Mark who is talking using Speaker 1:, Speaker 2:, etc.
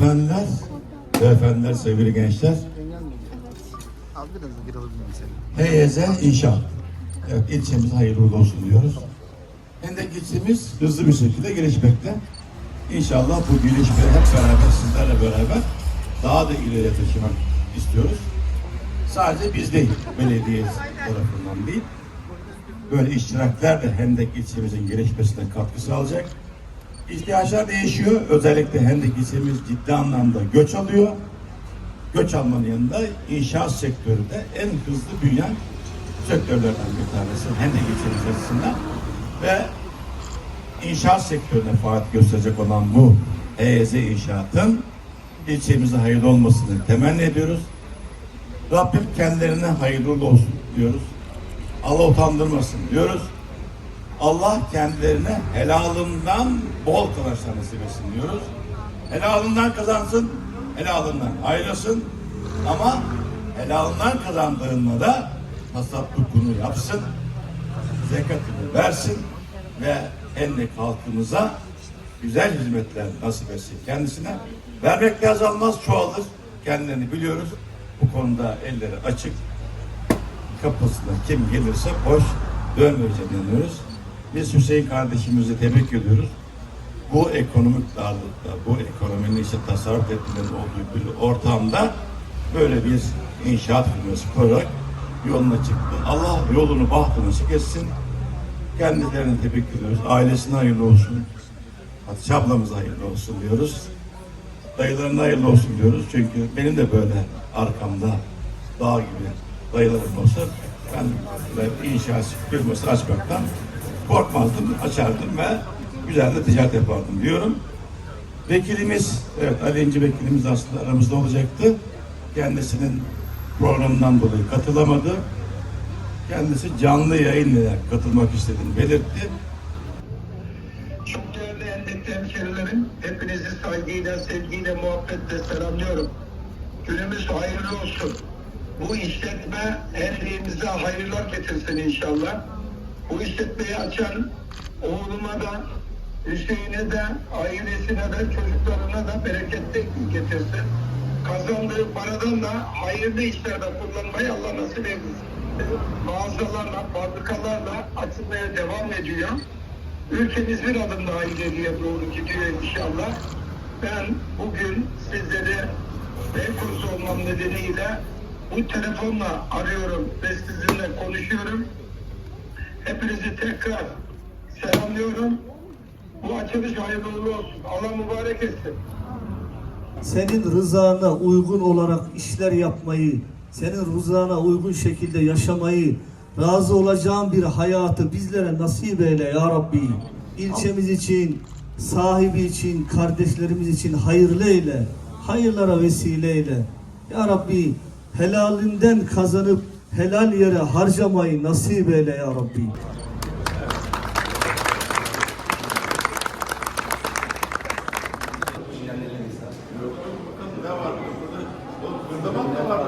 Speaker 1: hanımefendiler, beyefendiler, sevgili gençler.
Speaker 2: Abi biraz da miyim seni?
Speaker 1: Evet, ilçemize hayırlı olsun diyoruz. Hendek ilçemiz hızlı bir şekilde gelişmekte. İnşallah bu gelişmeyi hep beraber, sizlerle beraber daha da ileriye taşımak istiyoruz. Sadece biz değil, belediye tarafından değil. Böyle iştirakler de Hendek ilçemizin gelişmesine katkı sağlayacak. İhtiyaçlar değişiyor. Özellikle Hendek ilçemiz ciddi anlamda göç alıyor. Göç almanın yanında inşaat sektörü de en hızlı büyüyen sektörlerden bir tanesi. Hendek ilçemiz açısından. Ve inşaat sektörüne faaliyet gösterecek olan bu EYZ inşaatın ilçemize hayırlı olmasını temenni ediyoruz. Rabbim kendilerine hayırlı olsun diyoruz. Allah utandırmasın diyoruz. Allah kendilerine helalından bol kazançlar nasip etsin diyoruz. Helalından kazansın, helalından ayrılsın. Ama helalından kazandığında da tasaddukunu yapsın, zekatını versin ve hendek halkımıza güzel hizmetler nasip etsin kendisine. Vermekle azalmaz, çoğalır. Kendilerini biliyoruz. Bu konuda elleri açık. Kapısına kim gelirse boş dönmeyeceğine inanıyoruz. Biz Hüseyin kardeşimizi tebrik ediyoruz. Bu ekonomik darlıkta, bu ekonominin işte tasarruf etmenin olduğu bir ortamda böyle bir inşaat firması kurarak yoluna çıktı. Allah yolunu bahtını açık etsin. Kendilerini tebrik ediyoruz. Ailesine hayırlı olsun. Hatice ablamıza hayırlı olsun diyoruz. Dayılarına hayırlı olsun diyoruz. Çünkü benim de böyle arkamda dağ gibi dayılarım olsa ben inşaat firması açmaktan korkmazdım, açardım ve güzel de ticaret yapardım diyorum. Vekilimiz, evet Ali İnci vekilimiz aslında aramızda olacaktı. Kendisinin programından dolayı katılamadı. Kendisi canlı yayınla katılmak istediğini belirtti.
Speaker 3: Çok değerli endekli hemşerilerim, hepinizi saygıyla, sevgiyle, muhabbetle selamlıyorum. Günümüz hayırlı olsun. Bu işletme ehlimize hayırlar getirsin inşallah. Bu işletmeyi açan oğluma da, Hüseyin'e de, ailesine de, çocuklarına da bereketli getirsin. Kazandığı paradan da hayırlı işlerde kullanmayı Allah nasip etsin. Mağazalarla, fabrikalarla açılmaya devam ediyor. Ülkemiz bir adım daha ileriye doğru gidiyor inşallah. Ben bugün sizleri Beykoz olmam nedeniyle bu telefonla arıyorum ve sizinle konuşuyorum. Hepinizi tekrar selamlıyorum. Bu açılış hayırlı olsun. Allah mübarek etsin.
Speaker 4: senin rızana uygun olarak işler yapmayı, senin rızana uygun şekilde yaşamayı, razı olacağın bir hayatı bizlere nasip eyle ya Rabbi. İlçemiz için, sahibi için, kardeşlerimiz için hayırlı eyle, hayırlara vesile eyle. Ya Rabbi helalinden kazanıp helal yere harcamayı nasip eyle ya Rabbi.
Speaker 1: Ne var? Burada, burada ne var?